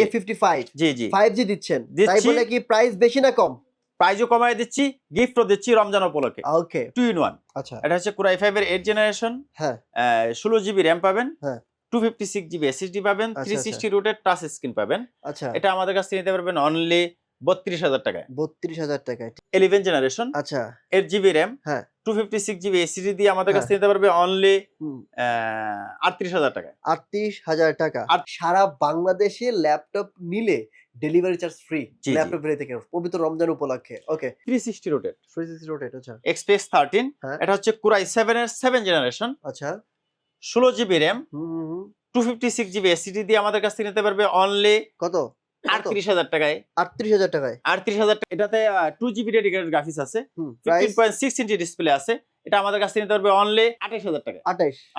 A fifty five G G. Five দিচ্ছেন। তাই। বলে কি প্রাইস বেশি না কম? প্রাইজও কমাই দিচ্ছি গিফটও দিচ্ছি রমজান উপলক্ষে। ওকে টু ইন ওয়ান আচ্ছা। এটা হচ্ছে কুরাই ফাইভ এর এইট জেনারেশন হ্যাঁ। ষোলো জিবি র্যাম পাবেন। হ্যাঁ। Two fifty six GB SSD পাবেন। থ্রি। সিক্সটি রুটের টাচ স্ক্রিন পাবেন। আচ্ছা। এটা আমাদের কাছ থেকে নিতে পারবেন অনলি বত্রিশ হাজার টাকায়। বত্রিশ হাজার টাকায়। ইলেভেন জেনারেশন আচ্ছা। এইট জিবি র্যাম হ্যাঁ। Two fifty six GB SSD দিয়ে আমাদের কাছ হ্যাঁ। নিতে পারবে অনলি আটত্রিশ হাজার টাকায়। আটত্রিশ হাজার টাকা। আর- সারা বাংলাদেশে ল্যাপটপ নিলে delivery charge free. Laptop Valley থেকে। পবিত্র রমজান উপলক্ষে। ওকে থ্রি সিক্সটি রুটের ফ্রি সিক্সটি রোটেট আচ্ছা। এক্সপ্রেস থার্টিন হ্যাঁ। এটা হচ্ছে কুরাই সেভেন এর সেভেন জেনারেশন আচ্ছা। ষোলো জিবি র্যাম হুম হুম, হুম। Two fifty six GB SSD দিয়ে আমাদের কাছ থেকে নিতে পারবে অনলি কত? আটত্রিশ হাজার টাকায়। আটত্রিশ হাজার টাকায়? আটত্রিশ হাজার এটাতে টু জিবি ডেডিকেটেড গ্রাফিক্স আছে। Fifteen point six inch display আছে। এটা আমাদের কাছ থেকে নিতে পারবে অনলি আঠাশ হাজার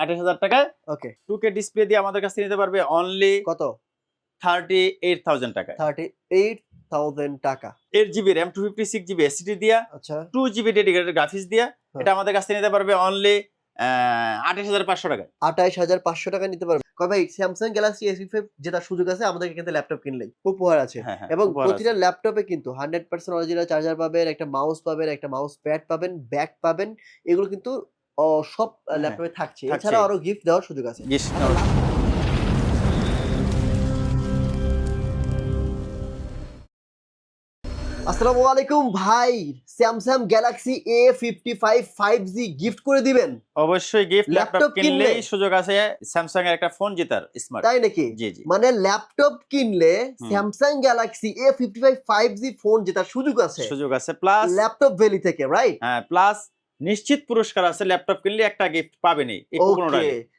আঠাশ হাজার টাকায়। ওকে টু কে ডিসপ্লে দিয়ে আমাদের কাছ নিতে পারবে অনলি কত? থার্টি এইট থাউজেন্ড টাকায় থার্টি এইট থাউজেন্ড টাকা eight GB RAM two fifty six GB SSD দিয়া আচ্ছা। টু জিবি ডেডিকেটেড গ্রাফিক্স দিয়া হ্যাঁ। এটা আমাদের কাছ নিতে পারবে অনলি আঠাশ হাজার পাঁচশো টাকা। হাজার পাঁচশো টাকা নিতে পারবে। স্যামসাং গ্যালাক্সি এস ফাইভ যেটা সুযোগ আছে ল্যাপটপ কিনলে উপহার আছে। হ্যাঁ হ্যাঁ এবং। প্রতিটা ল্যাপটপে কিন্তু হান্ড্রেড পার্সেন্ট অরিজিনাল চার্জার পাবেন একটা মাউস পাবেন একটা মাউস প্যাড পাবেন ব্যাগ পাবেন। এগুলো কিন্তু সব হ্যাঁ, ল্যাপটপে থাকছে। থাকছে। এছাড়াও আরও গিফট দেওয়ার সুযোগ আছে। আসসালামু আলাইকুম ভাই। Samsung Galaxy A fifty five five G gift করে দিবেন। অবশ্যই গিফট ল্যাপটপ কিনলে- সুযোগ আছে স্যামসাং এর একটা ফোন জেতার স্মার্ট তাই নাকি? জি জি। মানে ল্যাপটপ কিনলে Samsung Galaxy A fifty five five G phone জেতার সুযোগ আছে। সুযোগ আছে প্লাস ল্যাপটপ ভ্যালি থেকে রাইট হ্যাঁ প্লাস নিশ্চিত পুরস্কার আছে ল্যাপটপ কিনলে একটা গিফট পাবেনই এই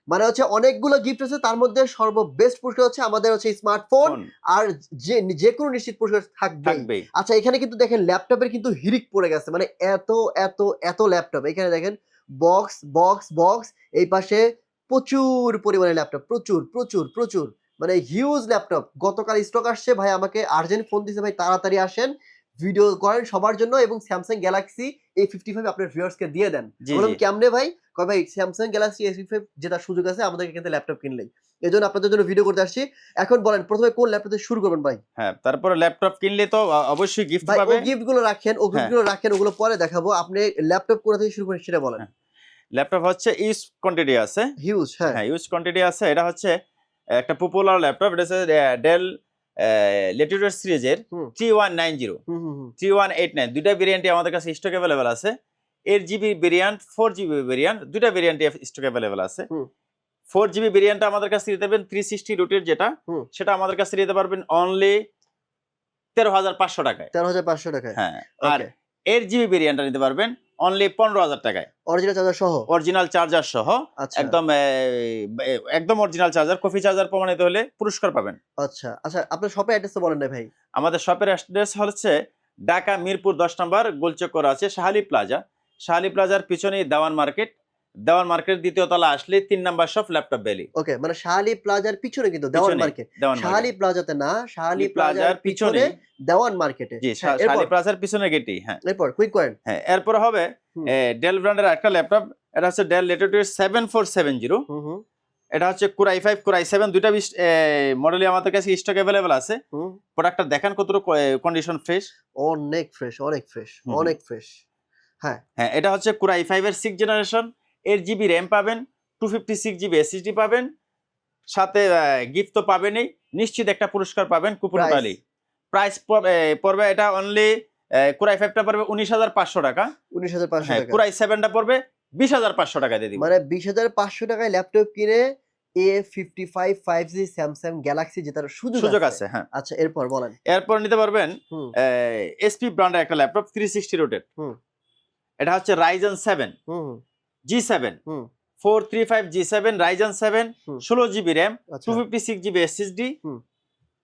মানে হচ্ছে অনেকগুলো গিফট আছে তার মধ্যে সর্ববেস্ট পুরস্কার হচ্ছে আমাদের হচ্ছে স্মার্টফোন ফোন আর যে যে কোনো নিশ্চিত পুরস্কার থাকবে আচ্ছা এখানে কিন্তু দেখেন ল্যাপটপের কিন্তু হিরিক পড়ে গেছে মানে এত এত এত ল্যাপটপ। এখানে দেখেন বক্স বক্স বক্স এই পাশে প্রচুর পরিমাণে ল্যাপটপ প্রচুর প্রচুর প্রচুর। মানে হিউজ ল্যাপটপ। গতকাল স্টক আসছে ভাই আমাকে আর্জেন্ট ফোন দিছে ভাই তাড়াতাড়ি আসেন। ভিডিও করেন সবার জন্য এবং Samsung Galaxy A fifty five আপনার ভিউয়ার্সকে দিয়ে দেন। বললাম কেমনে ভাই? কয় ভাই স্যামসাং গ্যালাক্সি এস ফাইভ যেটা সুযোগ আছে আমাদেরকে কিন্তু ল্যাপটপ কিনলেই। এই জন্য আপনাদের জন্য ভিডিও করতে আসছি। এখন বলেন প্রথমে কোন ল্যাপটপ দিয়ে শুরু করবেন ভাই? হ্যাঁ তারপরে ল্যাপটপ কিনলে তো অবশ্যই গিফট পাবে। গিফটগুলো রাখেন ও গিফটগুলো রাখেন ওগুলো পরে দেখাবো। আপনি ল্যাপটপ কোথা থেকে শুরু করেন সেটা বলেন। হ্যাঁ। ল্যাপটপ হচ্ছে ইউজ কোয়ান্টিটি আছে। হিউজ হ্যাঁ। হ্যাঁ ইউজ কোয়ান্টিটি আছে। এটা হচ্ছে একটা পপুলার ল্যাপটপ এটা হচ্ছে ডেল লেটিউড সিরিজের three one nine zero. Three one eight nine দুইটা ভেরিয়েন্টই আমাদের কাছে স্টক অ্যাভেলেবেল আছে। Eight GB variant four GB variant দুইটা ভেরিয়েন্টই স্টক অ্যাভেলেবেল আছে। ফোর জিবি ভেরিয়েন্টটা আমাদের কাছে দিতে পারবেন থ্রি সিক্সটি রুটের যেটা সেটা আমাদের কাছে দিতে পারবেন অনলি তেরো হাজার পাঁচশো টাকায়। তেরো হাজার পাঁচশো টাকায়। হ্যাঁ আর এইট জিবি ভেরিয়েন্টটা নিতে পারবেন অনলি পনেরো হাজার টাকায়। অরিজিনাল চার্জার সহ? অরিজিনাল চার্জার সহ। আচ্ছা। একদম একদম অরিজিনাল চার্জার কফি চার্জার প্রমাণিত হলে পুরস্কার পাবেন। আচ্ছা আচ্ছা আপনার শপের অ্যাড্রেস বলেন না ভাই। আমাদের শপের অ্যাড্রেস হচ্ছে ঢাকা মিরপুর দশ নম্বর গোলচক্কর আছে শাহালি প্লাজা শাহালি প্লাজার পিছনেই দেওয়ান মার্কেট দেওয়ান মার্কেট দ্বিতীয় তলা আসলে তিন number shop Laptop Valley okay মানে শাহালি প্লাজার পিছনে কিন্তু দেওয়ান পিছনে, মার্কেট শাহালি প্লাজাতে না শাহালি প্লাজার পিছনে দেওয়ান মার্কেটে জি হ্যাঁ, শাহালি প্লাজার পিছনে গেটি হ্যাঁ। এরপর কুইক করেন হ্যাঁ এরপর হবে ডেল ব্র্যান্ডের একটা ল্যাপটপ এটা হচ্ছে Dell Latitude seven four seven zero হুম হুম। এটা হচ্ছে কুরাই ফাইভ কুরাই সেভেন দুইটা মডেলই আমাদের কাছে স্টক অ্যাভেলেবেল আছে। প্রোডাক্টটা দেখেন কতটুকু কন্ডিশন ফ্রেশ অনেক ফ্রেশ অনেক ফ্রেশ অনেক ফ্রেশ হ্যাঁ। হ্যাঁ এটা হচ্ছে কুরাই ফাইভের six generation eight GB RAM পাবেন two fifty six GB SSD পাবেন সাথে গিফট তো পাবেনই নিশ্চিত একটা পুরস্কার পাবেন কুপন? পালি প্রাইস পড়বে এটা অনলি কুরাই ফাইভটা পড়বে উনিশ হাজার পাঁচশো টাকা। উনিশ হাজার পাঁচশো হ্যাঁ টাকা। কুরাই সেভেনটা পড়বে বিশ হাজার পাঁচশো টাকা দিয়ে দিব। মানে বিশ হাজার পাঁচশো টাকায় ল্যাপটপ কিনে A fifty five five G Samsung Galaxy জেতার সুযোগ সুযোগ আছে। হ্যাঁ। আচ্ছা এরপর বলেন। এরপর নিতে পারবেন এসপি ব্র্যান্ডের একটা ল্যাপটপ থ্রি সিক্সটি রোটেড। এটা হচ্ছে Ryzen seven G seven four three five G seven Ryzen seven. ষোলো GB RAM two fifty six GB SSD.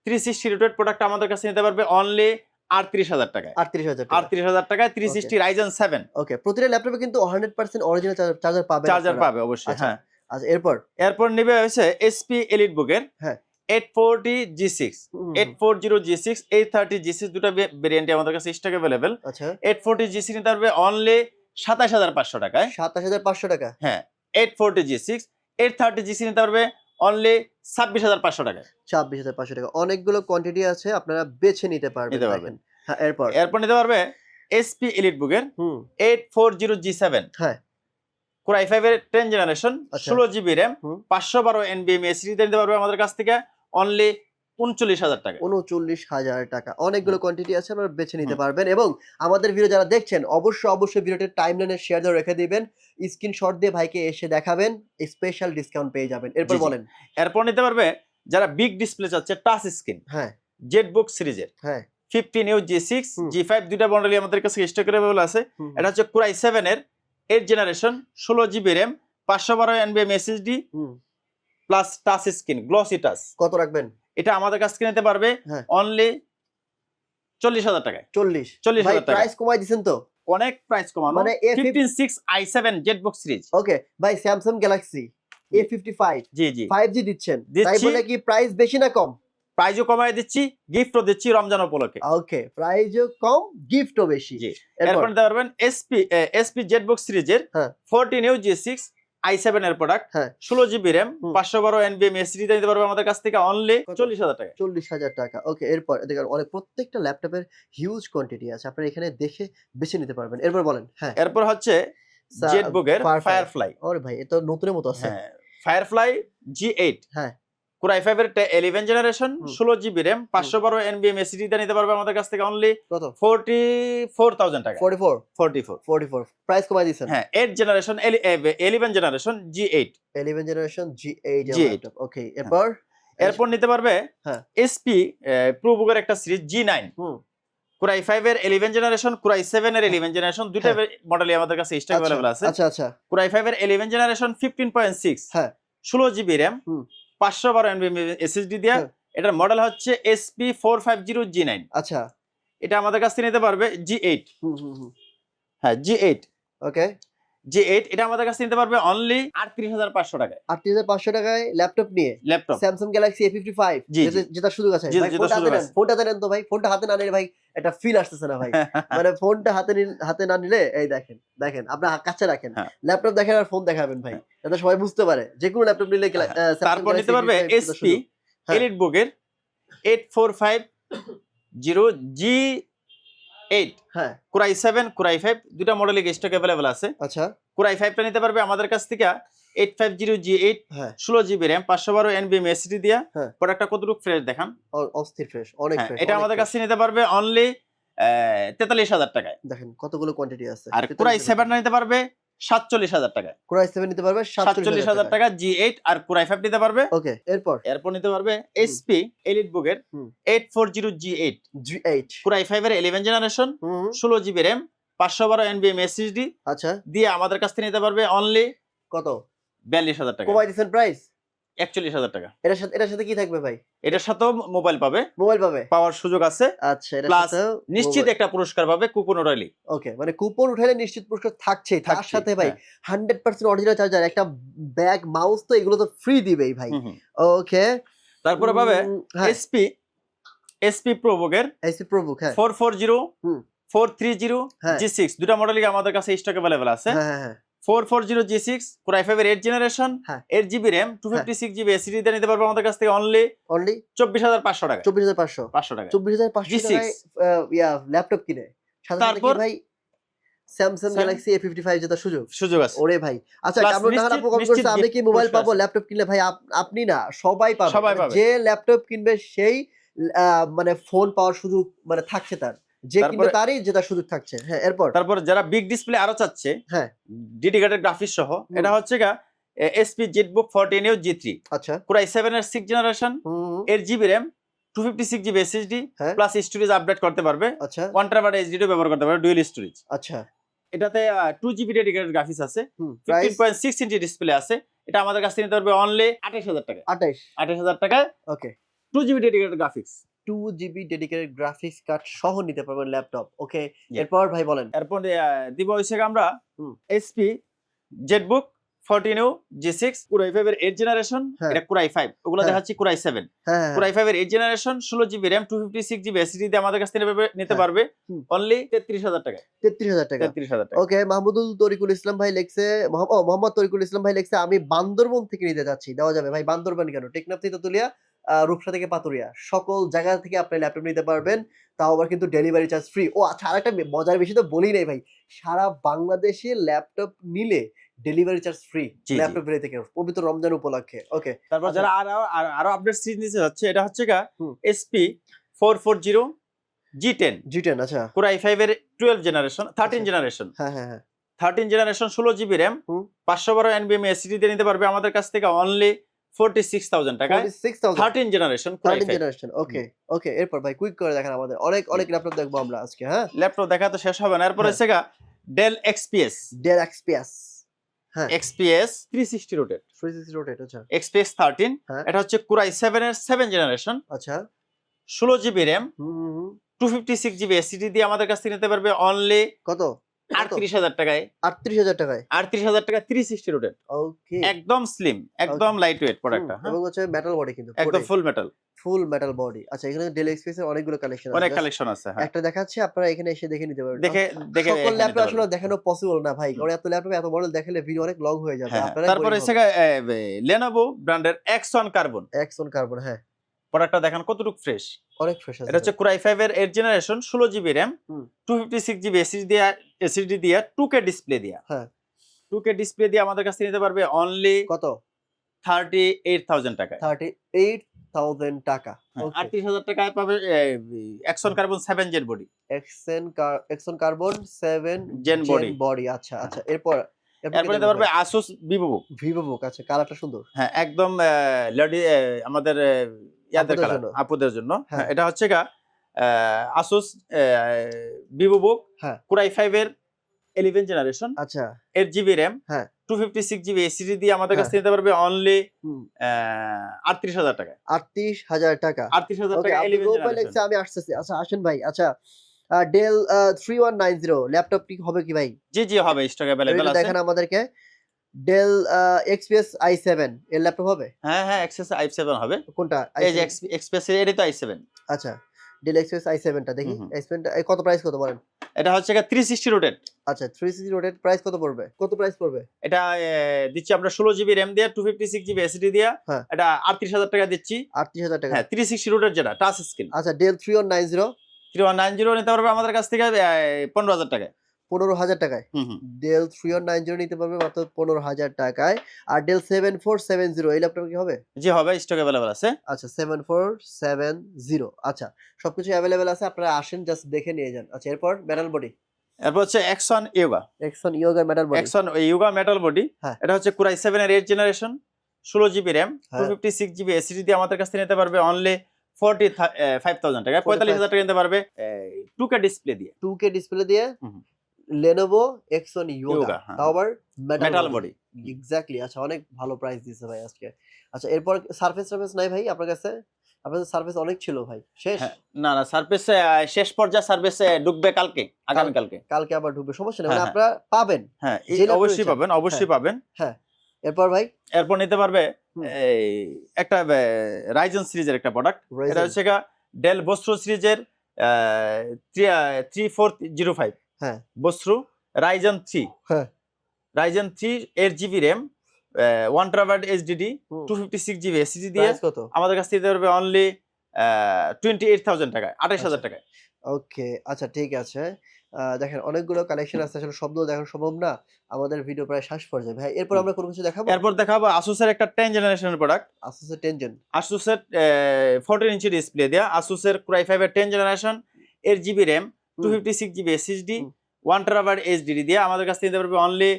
Three sixty rotated product আমাদের কাছে নিতে পারবে অনলি আটত্রিশ হাজার টাকায়। আটত্রিশ হাজার টাকা। আটত্রিশ হাজার টাকায় three sixty Ryzen seven okay প্রতিটা ল্যাপটপে কিন্তু হান্ড্রেড পার্সেন্ট অরিজিনাল চার্জার পাবে চার্জার পাবে অবশ্যই আচ্ছা। হ্যাঁ। আচ্ছা এরপর? এরপর নিবে হচ্ছে এসপি এলিট বুকের হ্যাঁ। Eight forty G six eight four zero G six eight thirty G six দুটো ভেরিয়েন্টে আমাদের কাছে স্টক অ্যাভেলেবেল আচ্ছা। এইট ফোরটি জি সিক্স নিতে পারবে অনলি সাতাশ হাজার পাঁচশো টাকায়। সাতাশ হাজার পাঁচশো টাকা। হ্যাঁ eight forty G six eight thirty G নিতে পারবে অনলি ছাব্বিশ হাজার পাঁচশো টাকায়। ছাব্বিশ হাজার পাঁচশো টাকা। অনেকগুলো কোয়ান্টিটি আছে আপনারা বেছে নিতে পারবেন নিতে পারবেন। হ্যাঁ এরপর? এরপর নিতে পারবে এসপি এলিট বুকের eight four zero G seven হ্যাঁ। কোরাই ফাইভের টেন জেনারেশন। ষোলো জিবি র্যাম পাঁচশো বারো এনবিএম এসিডি নিতে পারবে আমাদের কাছ থেকে। অনলি উনচল্লিশ হাজার টাকা উনচল্লিশ হাজার টাকা। অনেকগুলো কোয়ান্টিটি আছে আপনারা বেছে নিতে। পারবেন এবং আমাদের ভিডিও যারা দেখছেন অবশ্যই অবশ্যই ভিডিওটির টাইম লাইনে শেয়ার দিয়ে রেখে দিবেন। স্ক্রিনশট দিয়ে ভাইকে এসে দেখাবেন স্পেশাল ডিসকাউন্ট পেয়ে যাবেন। এরপর। বলেন। এরপর নিতে পারবে যারা বিগ ডিসপ্লে চাচ্ছে টাচ স্ক্রিন হ্যাঁ। জেট বুক সিরিজের হ্যাঁ। Fifteen U G six G five দুইটা মডেলই আমাদের কাছে স্টক অ্যাভেলেবল আছে এটা হচ্ছে কুরাই সেভেনের এইট জেনারেশন ষোলো জিবি র্যাম পাঁচশো বারো এনবিএম SSD. Plus touch screen glossy touch কত রাখবেন? এটা আমাদের কাছ থেকে নিতে পারবে হ্যাঁ। অনলি চল্লিশ হাজার টাকায়। চল্লিশ। 40,000 ভাই টাকা। প্রাইস কমাই দিছেন তো? অনেক প্রাইস কমানো। মানে fifteen six I seven ZBook series okay ভাই Samsung Galaxy A fifty five G G. Five G দিচ্ছেন। তাই বলে কি প্রাইস বেশি না কম? প্রাইজও কমাই দিচ্ছি গিফটও দিচ্ছি রমজান উপলক্ষে। ওকে প্রাইসও কম গিফটও বেশি। জি। এরপর? নিতে পারবেন এসপি এসপি জেট বুক সিরিজের হ্যাঁ। Fourteen U G six I seven এর প্রোডাক্ট হ্যাঁ। ষোলো জিবি র্যাম। পাঁচশো বারো এনবিএম এসডি নিতে পারবে আমাদের কাছ থেকে অনলি? চল্লিশ হাজার টাকা। চল্লিশ হাজার টাকা। ওকে এরপর দেখেন অনেক প্রত্যেকটা ল্যাপটপের হিউজ কোয়ান্টিটি আছে। আপনারা এখানে দেখে বেছে নিতে পারবেন। এরপর বলেন হ্যাঁ। এরপর হচ্ছে সা- জেট ফায়ারফ্লাই ওরে ভাই এটা নতুনের মতো আছে। হ্যাঁ ফায়ারফ্লাই জি এইট হ্যাঁ। কুরাই ফাইভের ইলেভেন জেনারেশন ষোলো জিবি র্যাম পাঁচশো বারো এনবিএম এসডি নিতে পারবে আমাদের কাছ থেকে অনলি কত? ফোরটি ফোর থাউজেন্ড টাকা forty four forty four forty four price কমাই দিচ্ছেন হ্যাঁ eight generation eleven generation G eight eleven generation G eight G8 laptop okay এরপর? এরপর নিতে পারবে হ্যাঁ। এসপি প্রোবুকের একটা series G nine core i five এর eleven generation core i seven এর ইলেভেন জেনারেশন দুইটা হ্যাঁ। মডেলই আমাদের কাছে স্টক আচ্ছা, অ্যাভেলেবল আছে। আচ্ছা আচ্ছা। কুরাই ফাইভ এর eleven generation fifteen point six হ্যাঁ। ষোলো জিবি র্যাম। পাঁচশো বারো এমবি এসএসডি দিয়া। হ্যাঁ। এটার মডেল হচ্ছে HP four five zero G nine আচ্ছা। এটা আমাদের কাছ থেকে নিতে পারবে জি এইট হ্যাঁ জি এইট ওকে জি এইট এটা আমাদের কাছে নিতে পারবে অনলি আটত্রিশ হাজার পাঁচশো টাকায়। আটত্রিশ হাজার পাঁচশো টাকায় ল্যাপটপ নিয়ে। Laptop Samsung Galaxy A fifty five. যেটা সুযোগ আছে। ভাই, ফোনটা হাতে নেন তো ভাই ফোনটা হাতে না নিলে ভাই একটা ফিল আসতেছে না ভাই। মানে ফোনটা হাতে হাতে না নিলে এই দেখেন দেখেন আপনার কাছে রাখেন। হ্যাঁ। ল্যাপটপ দেখেন আর ফোন দেখাবেন ভাই। যাতে সবাই বুঝতে পারে। যে কোনো ল্যাপটপ নিলে হ্যাঁ। তারপর নিতে পারবে এসপি হ্যাঁ। এলিট বুকের eight four five zero G eight হ্যাঁ। Core i seven core i five দুটা মডেল স্টক অ্যাভেলেবল আছে। আচ্ছা। কুরাই ফাইভটা নিতে পারবে আমাদের কাছ থেকে eight five zero G eight হ্যাঁ। ষোলো জিবি র্যাম পাঁচশো বারো এনবিএম এসডি দিয়া। হ্যাঁ। প্রোডাক্টটা কতটুকু ফ্রেশ দেখান? অস্থির ফ্রেশ অনেক হ্যাঁ, এটা আমাদের কাছে নিতে পারবে অনলি তেতাল্লিশ হাজার টাকায়। দেখেন কতগুলো কোয়ান্টিটি আছে। আর কুরাই সেভেনটা নিতে পারবে সাতচল্লিশ হাজার টাকা। কুরাই সেভেন নিতে পারবে সাতচল্লিশ হাজার টাকা। জি এইট আর কুরাই ফাইভ নিতে পারবে। ওকে এরপর? এরপর নিতে পারবে এসপি এলিট বুকের। Eight four zero G eight G eight core i ফাইভের ইলেভেন জেনারেশন ষোলো জিবি র্যাম পাঁচশো বারো এনবিএম এসএসডি আচ্ছা। দিয়ে আমাদের কাছ থেকে নিতে পারবে অনলি কত? বিয়াল্লিশ হাজার টাকা। কমাই দিচ্ছেন প্রাইস একচল্লিশ হাজার টাকা। এটার সাথে এটার সাথে কি থাকবে ভাই? এটার সাথেও মোবাইল পাবে। মোবাইল পাবে? পাওয়ার সুযোগ আছে। আচ্ছা নিশ্চিত একটা পুরস্কার পাবে কুপন ওরালি ওকে মানে কুপন উঠালে নিশ্চিত পুরস্কার থাকছেই তার সাথে ভাই। হান্ড্রেড পার্সেন্ট অরিজিনাল চার্জার একটা ব্যাগ মাউস তো এগুলো তো ফ্রি দিবেই ভাই। ওকে। তারপরে পাবে হ্যাঁ। এসপি এসপি প্রোবুকের এসি প্রবুক হ্যাঁ। ফোর ফোর জিরো হুম। Four three zero. G six দুটা মডেলই আমাদের কাছে স্টক অ্যাভেলেবেল আছে। হ্যাঁ হ্যাঁ হ্যাঁ। Four four zero G six generation হ্যাঁ। GB two fifty six GB নিতে আমাদের কাছ থেকে অনলি চব্বিশ হাজার পাঁচশো টাকা চব্বিশ হাজার পাঁচশো টাকা চব্বিশ হাজার পাঁচশো G6 টাকায় আহ, ইয়া ল্যাপটপ কিনে? ভাই গ্যালাক্সি ফিফটি ফাইভ সুযোগ ওরে ভাই আচ্ছা আমি কি মোবাইল ল্যাপটপ ভাই আপনি না সবাই পাবে মানে। যে ল্যাপটপ কিনবে সেই মানে ফোন পাওয়ার সুযোগ মানে থাকছে তার যে তারপরে- তারই যেটা সুযোগ থাকছে। হ্যাঁ এরপর? তারপর যারা বিগ ডিসপ্লে আরও চাচ্ছে হ্যাঁ। ডেডিকেটেড গ্রাফিক্স সহ এটা হচ্ছে গা HP ZBook fourteen U G three আচ্ছা। কুরাই সেভেন এর সিক্স জেনারেশন এর GB RAM two fifty six GB SSD. Plus storage update করতে পারবে। আচ্ছা। ওয়ান টেরাবাইট এইচডিও ব্যবহার করতে পারবে ডুয়েল স্টোরেজ আচ্ছা। এটাতে টু জিবি ডেডিকেটেড গ্রাফিক্স আছে। Fifteen point six inch display আছে। এটা আমাদের কাছ নিতে পারবে অনলি আঠাশ হাজার টাকা। আঠাইশ আঠাশ হাজার টাকায় okay two GB dedicated graphics two GB dedicated graphics card সহ নিতে পারবেন ল্যাপটপ ওকে এরপর ভাই বলেন। এরপর দিব হচ্ছে আমরা HP ZBook fourteen U G six core i five এর এইট জেনারেশন। এটা কুরাই ফাইভ ওগুলো। দেখাচ্ছি core i seven core i five এর এইট জেনারেশন ষোলো GB RAM two fifty six GB SSD দিয়ে আমাদের কাছ থেকে নিতে- হ্যাঁ। পারবে। অনলি তেত্রিশ হাজার টাকা তেত্রিশ হাজার টাকা। তেত্রিশ হাজার টাকা। ওকে মাহমুদুল তরিকুল ইসলাম ভাই লেখছে ও মোহাম্মদ তরিকুল ইসলাম ভাই লেখছে আমি বান্দরবন থেকে নিতে যাচ্ছি। দেওয়া যাবে। ভাই বান্দরবন কেন? টেকনাফ থেকে তুলিয়া রূপসা থেকে পাতুরিয়া। সকল জায়গা থেকে আপনি ল্যাপটপ নিতে পারবেন। তাও আবার কিন্তু ডেলিভারি চার্জ ফ্রি ও আচ্ছা আরেকটা বে- মজার বেশি তো বলি নাই ভাই। সারা বাংলাদেশে ল্যাপটপ নিলে ডেলিভারি চার্জ ফ্রি। ল্যাপটপ বেরিয়ে থেকে। পবিত্র রমজান উপলক্ষে। ওকে তারপর আচ্ছা। যারা আরও আর- আরও আপডেট সিরিজ নিতে যাচ্ছে এটা হচ্ছে গা। HP four four zero G ten G ten আচ্ছা। কুরাই ফাইভ এর টুয়েলভ জেনারেশন থার্টিন। জেনারেশন হ্যাঁ হ্যাঁ হ্যাঁ। থার্টিন জেনারেশন ষোলো জিবি র্যাম। পাঁচশো বারো এনবিএম দিয়ে নিতে পারবে আমাদের কাছ থেকে অনলি টাকায় six thousand thirteen generation thirteen generation okay okay এরপর ভাই কুইক করে দেখেন আমাদের। অনেক অনেক ল্যাপটপ দেখব আমরা আজকে হ্যাঁ? ল্যাপটপ দেখা তো শেষ হবে না এরপর হ্যাঁ। হচ্ছে ডেল এক্সপিএস ডেল এক্সপিএস হ্যাঁ। এক্সপিএস রোটেট আচ্ছা। এক্সপিএস। এটা হচ্ছে কুরাই এর জেনারেশন আচ্ছা। ষোলো জিবি র্যাম হুম। টু ফিফটি সিক্স জিবি দিয়ে আমাদের কাছ থেকে নিতে পারবে অনলি কত? আটত্রিশ হাজার টাকায়। আটত্রিশ হাজার টাকায়। আটত্রিশ হাজার টাকা থ্রি সিক্সটি রোটেড ওকে একদম স্লিম একদম লাইট ওয়েট প্রোডাক্টটা এবং হচ্ছে মেটাল বডি কিন্তু একদম full metal full metal body আচ্ছা এখানে ডেল এক্সপ্রেস এর অনেকগুলো কালেকশন অনেক কালেকশন আছে হ্যাঁ। একটা দেখাচ্ছি আপনারা এখানে এসে দেখে নিতে পারবেন। দেখে দেখে সকল ল্যাপটপ আসলে। দেখানো পসিবল না ভাই। কারণ এত ল্যাপটপ এত মডেল দেখালে ভিডিও অনেক লং হয়ে যাবে। হ্যাঁ, আপনারা তারপরে লেনোভো ব্র্যান্ডের এক্সন কার্বন এক্সন কার্বন হ্যাঁ। প্রোডাক্টটা দেখেন কতটুকু ফ্রেশ অনেক ফ্রেশ আছে এটা হচ্ছে কুরাই এর এইট জেনারেশন ষোলো জিবি র্যাম হুম। Two fifty six GB SSD দিয়ে এসিডি দিয়ে টু কে ডিসপ্লে দিয়া। হ্যাঁ। টু কে ডিসপ্লে দিয়ে আমাদের কাছ নিতে পারবে অনলি কত? থার্টি এইট থাউজেন্ড টাকায় থার্টি এইট থাউজেন্ড টাকা আটত্রিশ হাজার টাকায় পাবে X one carbon seven Z body X one X one carbon seven Gen body. Body আচ্ছা আচ্ছা। এরপর এরপর নিতে পারবে আসুস ভিভো বুক ভিভো বুক কালারটা সুন্দর। হ্যাঁ একদম লেডি আমাদের ইয়াদের আপুদের কালার জন্য। আপুদের জন্য হ্যাঁ। হ্যাঁ, এটা হচ্ছে গা Asus VivoBook. Core i five এর ইলেভেন জেনারেশন আচ্ছা এইট জিবি র্যাম হ্যাঁ। Two fifty six GB SSD দিয়ে আমাদের কাছ হ্যাঁ। নিতে পারবে অনলি। আটত্রিশ হাজার টাকা আটত্রিশ হাজার টাকা আটত্রিশ হাজার টাকা আমি আসতেছি আচ্ছা আসেন ভাই আচ্ছা Dell three one nine zero laptop কি হবে কি ভাই জি জি হবে স্টক অ্যাভেলেবেল আছে দেখেন আমাদেরকে ডেল এক্সপিএস আই সেভেন এর ল্যাপটপ হবে? হ্যাঁ হ্যাঁ এক্সেস আই সেভেন হবে। কোনটা? এই যে i7 এক্সপ্রেস এর তো আই সেভেন আচ্ছা ডেল এক্সপিএস আই সেভেনটা দেখি। আই সেভেনটা কত প্রাইস কত বলেন? এটা হচ্ছে থ্রি সিক্সটি রোটেড আচ্ছা থ্রি সিক্সটি রোটেড প্রাইস কত পড়বে? কত প্রাইস পড়বে? এটা দিচ্ছি আমরা ষোলো জিবি র্যাম দিয়ে two fifty six GB SSD দিয়ে। হ্যাঁ। এটা আটত্রিশ হাজার টাকা দিচ্ছি। আটত্রিশ হাজার টাকা। হ্যাঁ থ্রি সিক্সটি রোটের যেটা টাচ স্ক্রিন আচ্ছা Dell three one nine zero three one nine zero নিতে পারবে আমাদের কাছ থেকে পনেরো হাজার টাকায়। পনেরো হাজার টাকায়। Dell three one nine zero নিতে পারবে মাত্র পনেরো হাজার টাকায়। আর Dell seven four seven zero এই ল্যাপটপ কি হবে? জি হবে স্টক অ্যাভেলেবেল আছে। আচ্ছা সেভেন ফোর সেভেন জিরো আচ্ছা সবকিছু অ্যাভেলেবেল আছে আপনারা আসেন জাস্ট দেখে নিয়ে যান। আচ্ছা এরপর মেটাল বডি এরপর হচ্ছে X one Yoga X one ইয়োগার metal body X one Yoga metal body হ্যাঁ। এটা হচ্ছে কুরাই সেভেন এর এইট জেনারেশন ষোলো GB RAM two. Fifty six GB SSD দিয়ে আমাদের কাছ থেকে নিতে পারবে অনলি ফোরটি ফাইভ থাউজেন্ড টাকা পঁয়তাল্লিশ হাজার টাকা নিতে পারবে টু কে ডিসপ্লে দিয়ে। টু কে ডিসপ্লে দিয়ে। Lenovo X one Yoga Yoga, হ্যাঁ। তাও আবার মেটাল বডি এক্স্যাক্টলি আচ্ছা অনেক ভালো প্রাইস দিছে ভাই আজকে। আচ্ছা এরপর সারফেস সারফেস নাই ভাই আপনার কাছে? আপনাদের সারফেস অনেক ছিল ভাই শেষ? হ্যাঁ, না না সার্ভিস শেষ পর্যায়ে সার্ভিস ঢুকবে কালকে আগামী কালকে। কালকে আবার ঢুকবে সমস্যা নেই মানে হ্যাঁ, আপনারা পাবেন। হ্যাঁ অবশ্যই। পাবেন অবশ্যই পাবেন। হ্যাঁ এরপর ভাই? এরপর নিতে পারবে এই একটা রাইজন সিরিজের একটা প্রোডাক্ট এটা হচ্ছে ডেল বস্ত্র সিরিজের থ্রি ফোর জিরো ফাইভ হ্যাঁ। বস্ত্র রাইজন থ্রি হ্যাঁ। Ryzen three eight GB RAM one terabyte HDD two fifty six GB SSD দিয়ে কত? আমাদের কাছ থেকে দিতে পারবে অনলি টোয়েন্টি এইট থাউজেন্ড টাকায় আঠাশ হাজার টাকায়। ওকে আচ্ছা ঠিক আছে। দেখেন অনেকগুলো কালেকশন আছে আসলে শব্দ দেখানো সম্ভব না। আমাদের ভিডিও প্রায় শ্বাস পড়ে যায় ভাই এরপর আমরা কোনো কিছু দেখাবো? এরপর দেখাবো আসুসের একটা টেন জেনারেশনের প্রোডাক্ট আসুসের টেনশন আসুসের ফোরটিন ইঞ্চি ডিসপ্লে দেওয়া আসুসের ক্রাই ফাইভের ten generation eight GB RAM two fifty six GB SSD হুম। ওয়ান টেরাবাইট এইচডিডি দিয়ে আমাদের কাছ থেকে নিতে পারবে অনলি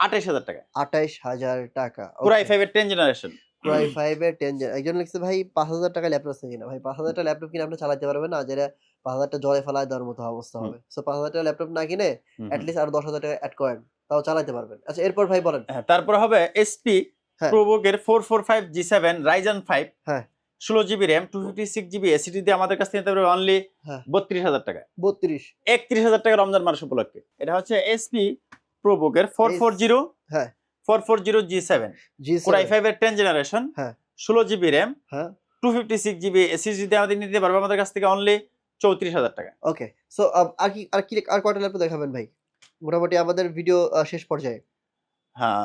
আঠাইশ হাজার টাকা। আঠাইশ হাজার টাকা ক্রাই ফাইভের টেন জেনারেশন ক্রাই ফাইভের টেনশন একজন লিখছে ভাই পাঁচ হাজার টাকা ল্যাপটপ কিনা? ভাই পাঁচ হাজার টাকা ল্যাপটপ কিনে আপনি চালাতে পারবেন না যেটা পাঁচ হাজার টাকা জলে ফেলায় দেওয়ার মতো অবস্থা হবে। সো পাঁচ হাজার টাকা ল্যাপটপ না কিনে অ্যাটলিস্ট আরও দশ হাজার টাকা অ্যাড করেন তাও চালাতে পারবেন। আচ্ছা এরপর ভাই বলেন। হ্যাঁ তারপর হবে HP. প্রোবুকের four four five G seven Ryzen five হ্যাঁ। ষোলো GB RAM two fifty six GB SSD দিয়ে আমাদের কাছ থেকে নিতে পারবে অনলি হ্যাঁ। বত্রিশ হাজার টাকা বত্রিশ। একত্রিশ হাজার টাকা রমজান মাস উপলক্ষে। এটা হচ্ছে এসপি প্রোবুকের ফোর ফোর জিরো হ্যাঁ। Four four zero G seven G core i five এর টেন জেনারেশন হ্যাঁ। ষোলো জিবি র্যাম হ্যাঁ। Two fifty six GB SSD আমাদের নিতে পারবে আমাদের কাছ থেকে অনলি চৌত্রিশ হাজার টাকা। ওকে সো আর কি আর কি আর কয়টা ল্যাপটপ দেখাবেন ভাই? মোটামুটি আমাদের ভিডিও শেষ পর্যায়ে। হ্যাঁ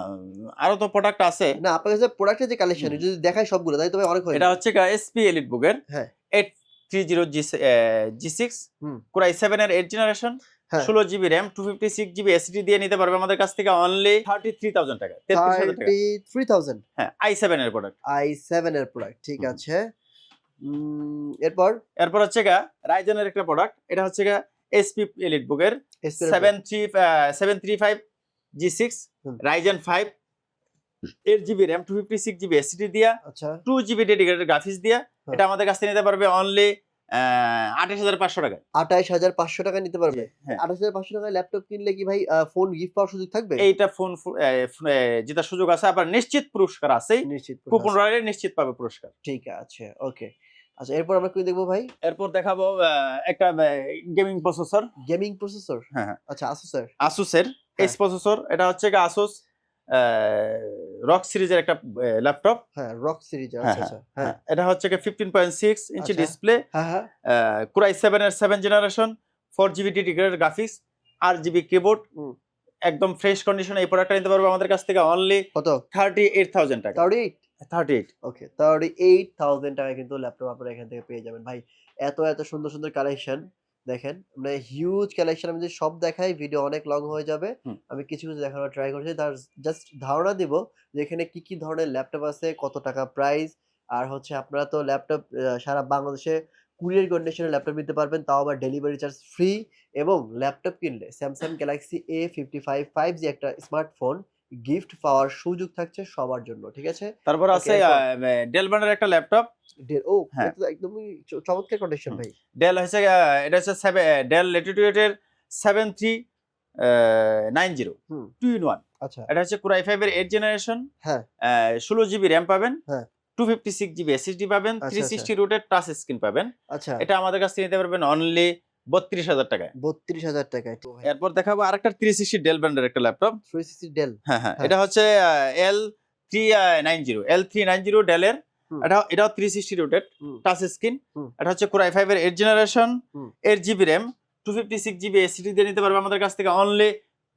আরও তো প্রোডাক্ট আছে। না আপনার কাছে প্রোডাক্টের যে কালেকশন যদি দেখাই সবগুলো তাই তবে অনেক হয়ে এটা। হচ্ছে এসপি এলিট বুকের হ্যাঁ। Eight three zero G G six. Core i seven এর এইট জেনারেশন হ্যাঁ। ষোলো GB RAM two fifty six GB SSD দিয়ে নিতে পারবে আমাদের কাছ থেকে অনলি থার্টি থ্রি থাউজেন্ড টাকা। থার্টি থ্রি থাউজেন্ড হ্যাঁ আই সেভেন এর প্রোডাক্ট আই সেভেন এর প্রোডাক্ট ঠিক আছে। এরপর? এরপর হচ্ছে গা রাইজেনের একটা প্রোডাক্ট এটা হচ্ছে গা এসপি এলিট বুকের seven three seven three five G six. Ryzen five eight GB RAM two fifty six GB SSD দিয়া টু জিবি ডেডিকেটেড গ্রাফিক্স দিয়া হ্যাঁ। এটা আমাদের কাছ থেকে নিতে পারবে অনলি আঠাশ হাজার পাঁচশো টাকা আঠাইশ হাজার পাঁচশো টাকা নিতে পারবে? হ্যাঁ আঠাশ হাজার পাঁচশো টাকায় ল্যাপটপ কিনলে কি ভাই ফোন গিফট পাওয়ার সুযোগ থাকবে? এইটা ফোন যেটা সুযোগ আছে আবার নিশ্চিত পুরস্কার আছে নিশ্চিত কুপন নিশ্চিত পাবে পুরস্কার। ঠিক আছে ওকে আচ্ছা এরপর আমরা কি দেখব ভাই? এরপর দেখাবো একটা গেমিং প্রসেসর গেমিং প্রসেসর হ্যাঁ হ্যাঁ। আচ্ছা আসুসের আসুসের হ্যাঁ। এস প্রসেসর এটা হচ্ছে কি আসুস রক সিরিজের একটা ল্যাপটপ হ্যাঁ রক সিরিজ হ্যাঁ আচ্ছা হ্যাঁ আচ্ছা হ্যাঁ হ্যাঁ। এটা হচ্ছে কি fifteen point six inch. Display হ্যাঁ হ্যাঁ। কুরাই সেভেন এর seven generation four GB dedicated graphics RGB keyboard একদম ফ্রেশ কন্ডিশনে এই প্রোডাক্টটা নিতে পারব আমাদের কাছ থেকে অনলি কত? থার্টি এইট থাউজেন্ড টাকা। Thirty eight thirty eight okay thirty eight thousand টাকা কিন্তু ল্যাপটপ আপনারা এখান থেকে পেয়ে যাবেন। ভাই এত এত সুন্দর সুন্দর কালেকশন দেখেন মানে হিউজ কালেকশন আমি যদি সব দেখাই ভিডিও অনেক লং হয়ে যাবে। আমি কিছু কিছু দেখানোর ট্রাই করছি। তার জাস্ট ধারণা দিব যে এখানে কি কি ধরনের ল্যাপটপ আছে কত টাকা প্রাইস আর হচ্ছে আপনারা তো ল্যাপটপ সারা বাংলাদেশে কুরিয়ার কন্ডিশনে ল্যাপটপ নিতে পারবেন তাও আবার ডেলিভারি চার্জ ফ্রি এবং ল্যাপটপ কিনলে Samsung Galaxy A fifty five five G একটা স্মার্টফোন গিফট পাওয়ার সুযোগ থাকছে সবার জন্য ঠিক আছে? তারপর আছে এরপর? ডেল ব্র্যান্ডের একটা ল্যাপটপ ডেল ও হ্যাঁ। একদমই চমৎকার কন্ডিশন ভাই। ডেল হচ্ছে এটা হচ্ছে Dell লেটিটিউডের seven three nine zero. Two in one আচ্ছা। এটা হচ্ছে কুরাই ফাইভের এইট জেনারেশন হ্যাঁ। ষোলো জিবি র্যাম পাবেন। হ্যাঁ। Two fifty six GB SSD পাবেন। থ্রি। সিক্সটি রুটের টাচ স্ক্রিন পাবেন। আচ্ছা। এটা আমাদের কাছ থেকে নিতে পারবেন অনলি বত্রিশ হাজার টাকায়। বত্রিশ হাজার টাকায়। এরপর দেখাবো আরেকটা থ্রি সিক্সটি ডেল ব্র্যান্ডের একটা ল্যাপটপ থ্রি সিক্সটি ডেল হ্যাঁ হ্যাঁ। এটা হচ্ছে L three nine zero L three nine zero ডেলের এটা এটাও three sixty rotated. Touch screen এটা হচ্ছে কোরাই ফাইভের eight generation. Eight GB RAM two fifty six GB SSD দিয়ে নিতে পারবে আমাদের কাছ থেকে অনলি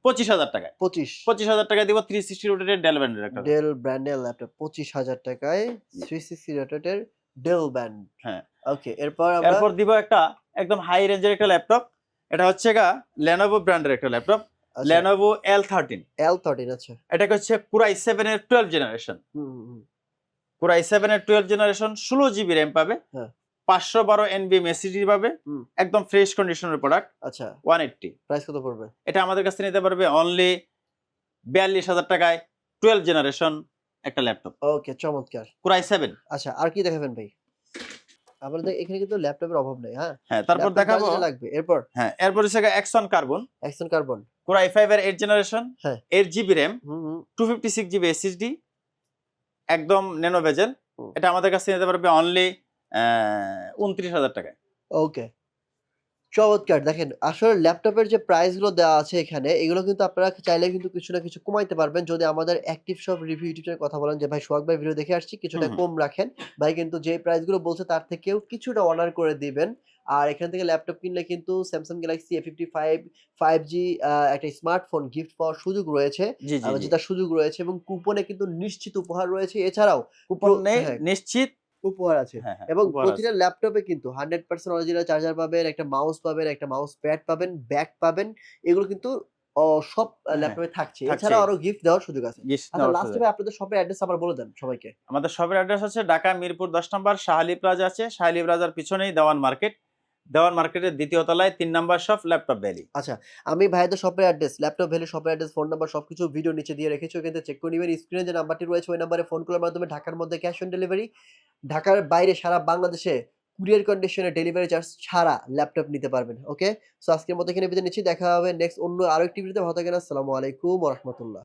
পঁচিশ হাজার টাকায়। পঁচিশ। পঁচিশ হাজার টাকা দিব থ্রি সিক্সটি রুটের ডেল ব্র্যান্ডের একটা ডেল ব্র্যান্ডের ল্যাপটপ পঁচিশ হাজার টাকায় থ্রি সিক্সটি রেটের ডেল ব্র্যান্ড হ্যাঁ। ওকে এরপর এরপর দিব একটা একদম হাই রেঞ্জের একটা ল্যাপটপ এটা হচ্ছে গা লেনোভো ব্র্যান্ডের একটা laptop Lenovo L thirteen L thirteen আচ্ছা। এটাকে হচ্ছে কুরাই সেভেন এর twelve generation. Core i seven এর টুয়েলভ জেনারেশন ষোলো জিবি র্যাম পাবে। হ্যাঁ। পাঁচশো বারো এনবি মেসিডি পাবে। একদম ফ্রেশ কন্ডিশনের প্রোডাক্ট আচ্ছা। ওয়ান এইটটি প্রাইস কত পড়বে? এটা আমাদের কাছে নিতে পারবে অনলি বিয়াল্লিশ হাজার টাকায়। টুয়েলভ জেনারেশন একটা ল্যাপটপ ওকে চমৎকার। কোরাই সেভেন আচ্ছা আর কি দেখাবেন ভাই? আমাদের এখানে কিন্তু ল্যাপটপের অভাব নেই হ্যাঁ? হ্যাঁ তারপর দেখাবো। লাগবে। এরপর? হ্যাঁ এরপর হচ্ছে X one carbon action carbon core i five এর এইট জেনারেশন হ্যাঁ। Eight GB RAM two fifty six GB SSD একদম ন্যানো ভেজেল এটা আমাদের কাছে নিতে পারবে অনলি উনত্রিশ হাজার টাকায়। ওকে চমৎকার। দেখেন আসলে ল্যাপটপের যে প্রাইসগুলো দেওয়া আছে এখানে এগুলো কিন্তু আপনারা চাইলে কিন্তু কিছু না কিছু কমাইতে পারবেন। যদি আমাদের অ্যাক্টিভ সব রিভিউ ইউটিউবের কথা বলেন যে ভাই সোহাগ ভাই ভিডিও দেখে আসছি কিছুটা। কম রাখেন। ভাই কিন্তু যে প্রাইসগুলো বলছে তার থেকেও কিছুটা অনার করে দিবেন। আর এখান থেকে ল্যাপটপ কিনলে কিন্তু Samsung Galaxy A fifty five five G একটা স্মার্টফোন গিফট পাওয়ার সুযোগ রয়েছে। জেতার সুযোগ রয়েছে এবং কুপনে কিন্তু নিশ্চিত উপহার রয়েছে। এছাড়াও কুপন হ্যাঁ। নিশ্চিত উপহার আছে। হ্যাঁ হ্যাঁ এবং প্রতিটা ল্যাপটপে কিন্তু হান্ড্রেড পার্সেন্ট অরিজিনাল চার্জার পাবেন একটা মাউস পাবেন একটা মাউস প্যাড পাবেন ব্যাগ পাবেন এগুলো কিন্তু সব হ্যাঁ, ল্যাপটপে থাকছে। এছাড়া আরও গিফট দেওয়ার সুযোগ আছে। আচ্ছা নেওয়ার লাস্ট টাইমে আপনাদের শপের অ্যাড্রেস আবার বলে দেন সবাইকে। আমাদের শপের অ্যাড্রেস হচ্ছে ঢাকা মিরপুর দশ নম্বর শাহালি প্লাজা আছে। শাহালি প্লাজার পিছনেই দেওয়ান মার্কেট দেওয়ান মার্কেটের দ্বিতীয় তলায় তিন নাম্বার শপ ল্যাপটপ ভ্যালি। আচ্ছা আমি ভাইদের শপের অ্যাড্রেস ল্যাপটপ ভ্যালি শপের অ্যাড্রেস ফোন নাম্বার সবকিছু ভিডিও নিচে দিয়ে রেখেছি, ওখান চেক করে নেবেন। স্ক্রিনে যে নাম্বারটি রয়েছে, ওই নাম্বারে ফোন করার মাধ্যমে ঢাকার মধ্যে ক্যাশ অন ডেলিভারি ঢাকার বাইরে সারা বাংলাদেশে কুরিয়ার কন্ডিশনে ডেলিভারি চার্জ ছাড়া ল্যাপটপ নিতে পারবেন ওকে সো আজকের মতো এখানে বিদায় নিচ্ছি, দেখা হবে নেক্সট অন্য আরও একটি ভিডিওতে ভালো থাকেন, আসসালামু আলাইকুম রহমতুল্লাহ।